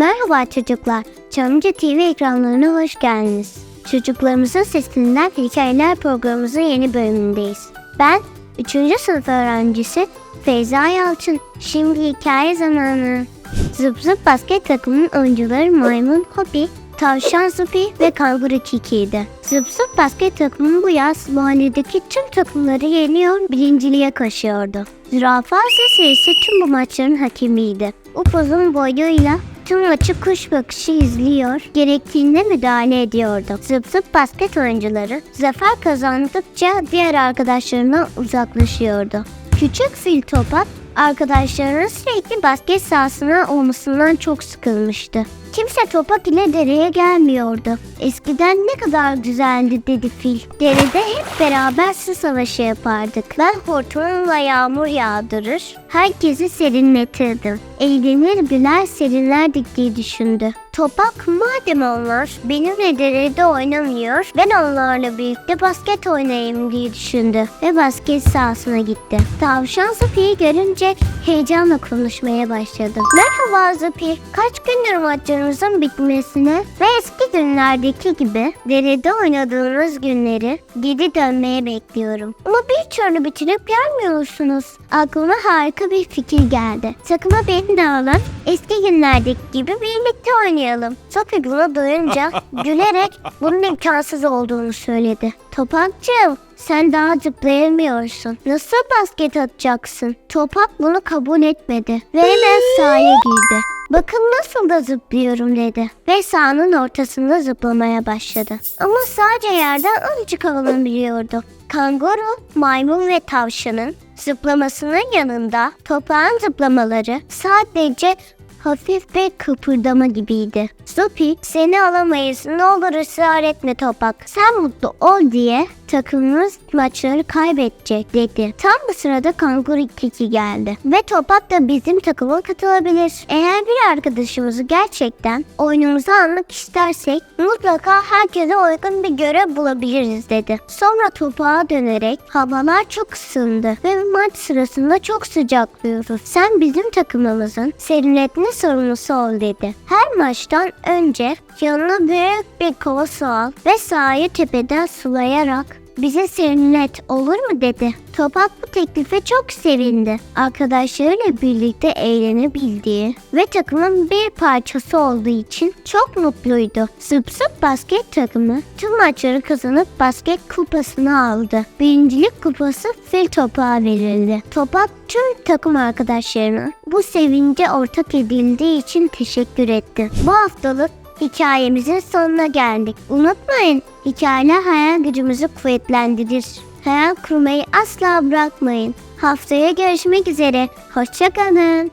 Merhaba çocuklar. Çamlıca TV ekranlarına hoş geldiniz. Çocuklarımızın sesinden hikayeler programımızın yeni bölümündeyiz. Ben 3. sınıf öğrencisi Feyza Yalçın. Şimdi hikaye zamanı. Zıp zıp basket takımının oyuncuları Maymun Hopi, Tavşan Zupi ve Kanguru Kiki'ydi. Zıp zıp basket takımı bu yaz mahalledeki tüm takımları yeniyor, birinciliğe koşuyordu. Zürafa Sesi ise tüm bu maçların hakemiydi. Upuzun boyuyla tüm maçı kuş bakışı izliyor, gerektiğinde müdahale ediyordu. Zıp zıp basket oyuncuları zafer kazandıkça diğer arkadaşlarından uzaklaşıyordu. Küçük fil topak arkadaşlarının sürekli basket sahasına olmasından çok sıkılmıştı. Kimse topak ile dereye gelmiyordu. Eskiden ne kadar güzeldi dedi fil. Derede hep beraber su savaşı yapardık. Ben hortumumla yağmur yağdırır, herkesi serinletirdim. Eğlenir güler serinlerdik diye düşündü. Topak madem onlar benimle derede oynamıyor, ben onlarla birlikte basket oynayayım diye düşündü ve basket sahasına gitti. Tavşan Zupi'yi görünce heyecanla konuşmaya başladı. Merhaba Zupi, kaç gündür maçlarımızın bitmesine ve eski günlerdeki gibi derede oynadığımız günleri geri dönmeye bekliyorum. Ama bir türlü bitirip gelmiyorsunuz. Aklıma harika bir fikir geldi. Takıma beni de alın, eski günlerdeki gibi birlikte oynayalım. Sophie buna duyunca gülerek bunun imkansız olduğunu söyledi. Topakçığım sen daha zıplayamıyorsun. Nasıl basket atacaksın? Topak bunu kabul etmedi ve hemen sahaya girdi. Bakın nasıl da zıplıyorum dedi. Ve sahanın ortasında zıplamaya başladı. Ama sadece yerden azıcık havalanabiliyordu. Kanguru, maymun ve tavşanın zıplamasının yanında topağın zıplamaları sadece hafif bir kıpırdama gibiydi. Sophie seni alamayız ne olur ısrar etme Topak. Sen mutlu ol diye takımımız maçları kaybedecek dedi. Tam bu sırada Kanguru Kiki geldi. Ve Topak da bizim takıma katılabilir. Eğer bir arkadaşımızı gerçekten oyunumuza almak istersek mutlaka herkese uygun bir görev bulabiliriz dedi. Sonra Topak'a dönerek havalar çok ısındı ve maç sırasında çok sıcaklıyoruz. Sen bizim takımımızın serinletme sorumlusu ol dedi. Her maçtan önce yanına büyük bir kova su al ve sahayı tepeden sulayarak bize serinlet olur mu dedi. Topak bu teklife çok sevindi. Arkadaşlarıyla birlikte eğlenebildiği ve takımın bir parçası olduğu için çok mutluydu. Zıp zıp basket takımı tüm maçları kazanıp basket kupasını aldı. Birincilik kupası fil topağa verildi. Topak tüm takım arkadaşlarına bu sevince ortak edildiği için teşekkür etti. Bu haftalık hikayemizin sonuna geldik. Unutmayın, hikayeler hayal gücümüzü kuvvetlendirir. Hayal kurmayı asla bırakmayın. Haftaya görüşmek üzere. Hoşçakalın.